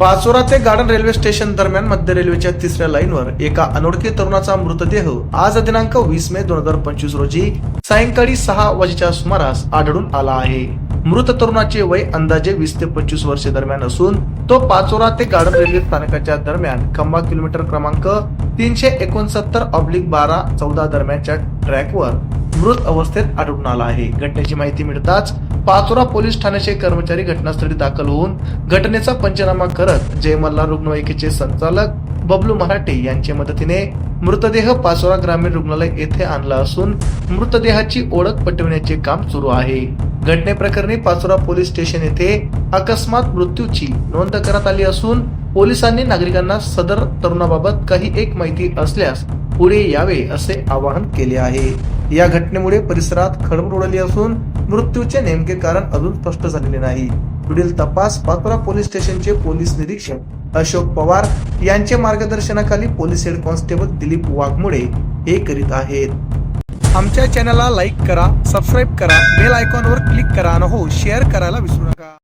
पाचोरा ते garden railway station दरम्यान मध्य रेल्वेच्या तिसऱ्या लाईनवर एका अनोळखी तरुणाचा मृतदेह आज दिनांक वीस मे दोन हजार पंचवीस रोजी सायंकाळी सहा वाजेच्या सुमारास आढळून आला आहे. मृत तरुणाचे वय अंदाजे वीस ते पंचवीस वर्षे दरम्यान असून तो पाचोरा ते गार्डन रेल्वे स्थानकाच्या दरम्यान खंबा किलोमीटर क्रमांक तीनशे एकोणसत्तर ऑब्लिक बारा चौदा दरम्यानच्या ट्रॅकवर मृत अवस्थेत आढळून आला आहे. घटनेची माहिती मिळताच पाचोरा पोलीस ठाण्याचे कर्मचारी घटनास्थळी दाखल होऊन घटनेचा पंचनामा करत जयमल्ला रुग्णवाहिकेचे संचालक बबलू मराठे यांच्या मदतीने मृतदेह पाचोरा ग्रामीण रुग्णालय येथे आणला असून मृतदेहाची ओळख पटवण्याचे काम सुरू आहे. घटनेप्रकरणी पाचोरा पोलीस स्टेशन येथे अकस्मात मृत्यूची नोंद करण्यात आली असून पोलिसांनी नागरिकांना सदर तरुणाबाबत काही एक माहिती असल्यास पुढे यावे असे आवाहन केले आहे. या घटनेमुळे परिसरात खळबळ उडाली असून मृत्यूचे नेमके कारण अजून स्पष्ट झालेले नाही. पुढील तपास पाचोरा पोलीस स्टेशनचे पोलीस निरीक्षक अशोक पवार यांच्या मार्गदर्शनाखाली police head constable Dilip Waghmode हे करीत आहेत. आमच्या चॅनलला लाईक करा सबस्क्राईब करा बेल आयकॉनवर क्लिक करा आणि हो शेअर करायला विसरू नका.